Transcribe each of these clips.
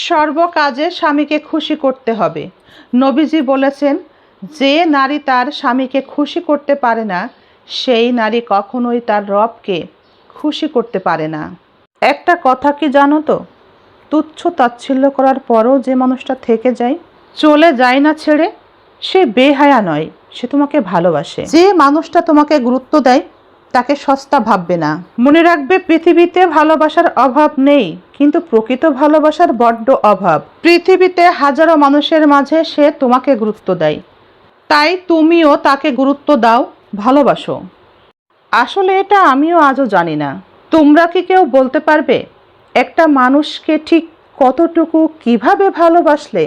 সর্বকাজে স্বামীকে খুশি করতে হবে। নবীজি বলেছেন, যে নারী তার স্বামীকে খুশি করতে পারে না, সেই নারী কখনোই তার রবকে খুশি করতে পারে না। একটা কথা কি জানো তো? তুচ্ছ তাচ্ছিল্য করার পরও যে মানুষটা থেকে যায়, চলে যায় না ছেড়ে, সে বেহায়া নয়, সে তোমাকে ভালোবাসে। যে মানুষটা তোমাকে গুরুত্ব দেয় তাকে সস্তা ভাববে না। মনে রাখবে, পৃথিবীতে ভালোবাসার অভাব নেই, কিন্তু প্রকৃত ভালোবাসার বড্ড অভাব। পৃথিবীতে হাজারো মানুষের মাঝে সে তোমাকে গুরুত্ব দেয়। তাই তুমিও তাকে গুরুত্ব দাও, ভালোবাসো। আসলে এটা আমিও আজও জানি না। তোমরা কি কেউ বলতে পারবে, একটা মানুষকে ঠিক কতটুকু কীভাবে ভালোবাসলে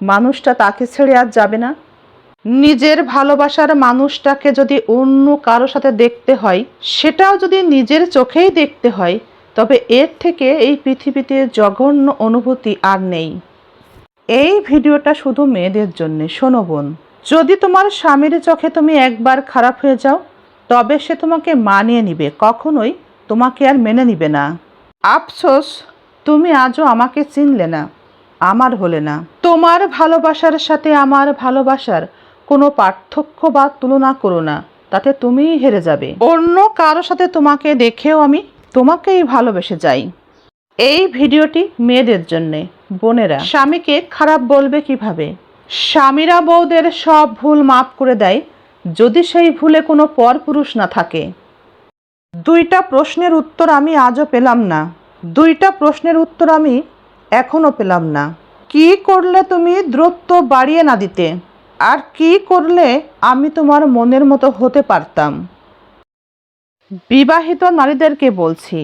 মানুষটা তাকে ছেড়ে আর যাবে না? নিজের ভালোবাসার মানুষটাকে যদি অন্য কারও সাথে দেখতে হয়, সেটাও যদি নিজের চোখেই দেখতে হয়, তবে এর থেকে এই পৃথিবীতে জঘন্য অনুভূতি আর নেই। এই ভিডিওটা শুধু মেয়েদের জন্য, শোনো বোন। যদি তোমার স্বামীর চোখে তুমি একবার খারাপ হয়ে যাও, তবে সে তোমাকে মানিয়ে নিবে, কখনোই তোমাকে আর মেনে নিবে না। আফসোস, তুমি আজও আমাকে চিনলে না, আমার হলে না। তোমার ভালোবাসার সাথে আমার ভালোবাসার কোনো পার্থক্য বা তুলনা করো না, তাতে তুমিই হেরে যাবে। অন্য কারও সাথে তোমাকে দেখেও আমি তোমাকেই ভালোবেসে যাই। এই ভিডিওটি মেয়েদের জন্যে, বোনেরা। স্বামীকে খারাপ বলবে কীভাবে? স্বামীরা বউদের সব ভুল মাফ করে দেয়, যদি সেই ভুলে কোনো পরপুরুষ না থাকে। দুইটা প্রশ্নের উত্তর আমি আজও পেলাম না। দুইটা প্রশ্নের উত্তর আমি এখনও পেলাম না। কি করলে তুমি দূরত্ব বাড়িয়ে না দিতে? আর কি করলে আমি তোমার মনের মতো হতে পারতাম? বিবাহিত নারীদেরকে বলছি,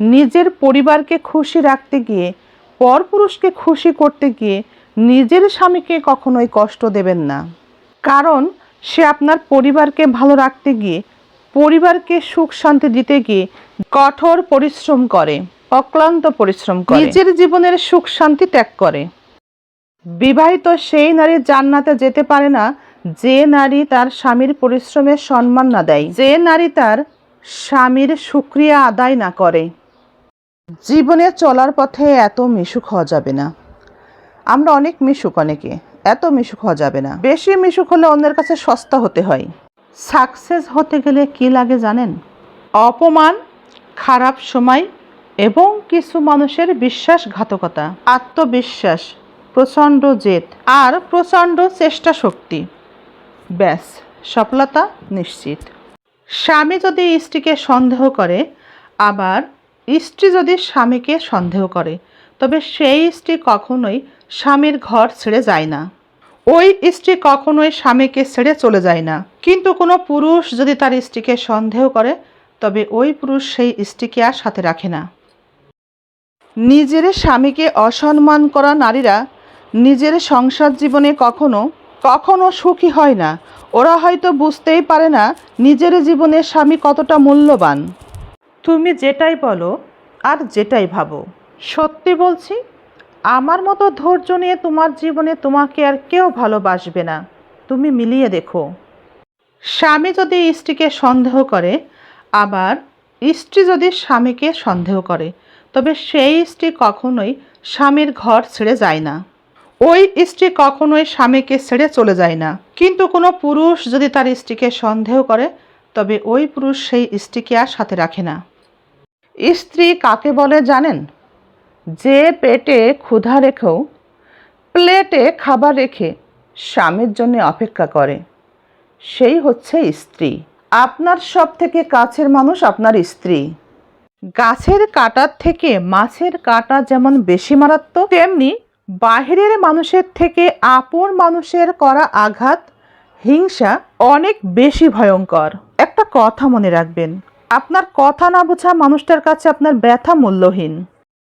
নিজের পরিবারকে খুশি রাখতে গিয়ে, পরপুরুষকে খুশি করতে গিয়ে নিজের স্বামীকে কখনোই কষ্ট দেবেন না। কারণ সে আপনার পরিবারকে ভালো রাখতে গিয়ে, পরিবারকে সুখ শান্তি দিতে গিয়ে কঠোর পরিশ্রম করে, অক্লান্ত পরিশ্রম করে। নিজের জীবনের সুখ শান্তি ত্যাগ করে। বিবাহিত সেই নারী জান্নাতে যেতে পারে না, যে নারী তার স্বামীর পরিশ্রমের সম্মান না দেয়, যে নারী তার স্বামীর সুক্রিয়া আদায় না করে। জীবনে চলার পথে এত মিশুক হওয়া যাবে না। আমরা অনেক মিশুক অনেকে, এত মিশুক হওয়া যাবে না। বেশি মিশুক হলে অন্যের কাছে সস্তা হতে হয়। সাকসেস হতে গেলে কি লাগে জানেন? অপমান, খারাপ সময় এবং কিছু মানুষের বিশ্বাসঘাতকতা, আত্মবিশ্বাস প্রচণ্ড জেদ আর প্রচণ্ড চেষ্টা শক্তি। ব্যাস, সফলতা নিশ্চিত। স্বামী যদি স্ত্রীকে সন্দেহ করে, আবার স্ত্রী যদি স্বামীকে সন্দেহ করে, তবে সেই স্ত্রী কখনোই স্বামীর ঘর ছেড়ে যায় না। ওই স্ত্রী কখনোই স্বামীকে ছেড়ে চলে যায় না। কিন্তু কোনো পুরুষ যদি তার স্ত্রীকে সন্দেহ করে, তবে ওই পুরুষ সেই স্ত্রীকে আর সাথে রাখে না। নিজের স্বামীকে অসম্মান করা নারীরা নিজের সংসার জীবনে কখনো কখনো সুখী হয় না। ওরা হয়তো বুঝতেই পারে না নিজের জীবনে স্বামী কতটা মূল্যবান। তুমি যেটাই বলো আর যেটাই ভাবো। সত্যি বলছি, আমার মতো ধৈর্য নিয়ে তোমার জীবনে তোমাকে আর কেউ ভালোবাসবে না। তুমি মিলিয়ে দেখো। স্বামী যদি স্ত্রীকে সন্দেহ করে, আবার স্ত্রী যদি স্বামীকে সন্দেহ করে, তবে সেই স্ত্রী কখনোই স্বামীর ঘর ছেড়ে যায় না। ওই স্ত্রী কখনোই স্বামীকে ছেড়ে চলে যায় না। কিন্তু কোনো পুরুষ যদি তার স্ত্রীকে সন্দেহ করে, তবে ওই পুরুষ সেই স্ত্রীকে আর সাথে রাখে না। স্ত্রী কাকে বলে জানেন? যে পেটে ক্ষুধা রেখেও, প্লেটে খাবার রেখে স্বামীর জন্য অপেক্ষা করে। সেই হচ্ছে স্ত্রী। আপনার সব থেকে কাছের মানুষ আপনার স্ত্রী। গাছের কাটার থেকে মাছের কাটা যেমন বেশি মারাত্মক, তেমনি বাহিরের মানুষের থেকে আপন মানুষের করা আঘাত, হিংসা অনেক বেশি ভয়ঙ্কর। একটা কথা মনে রাখবেন, আপনার কথা না বোঝা মানুষটার কাছে আপনার ব্যথা মূল্যহীন।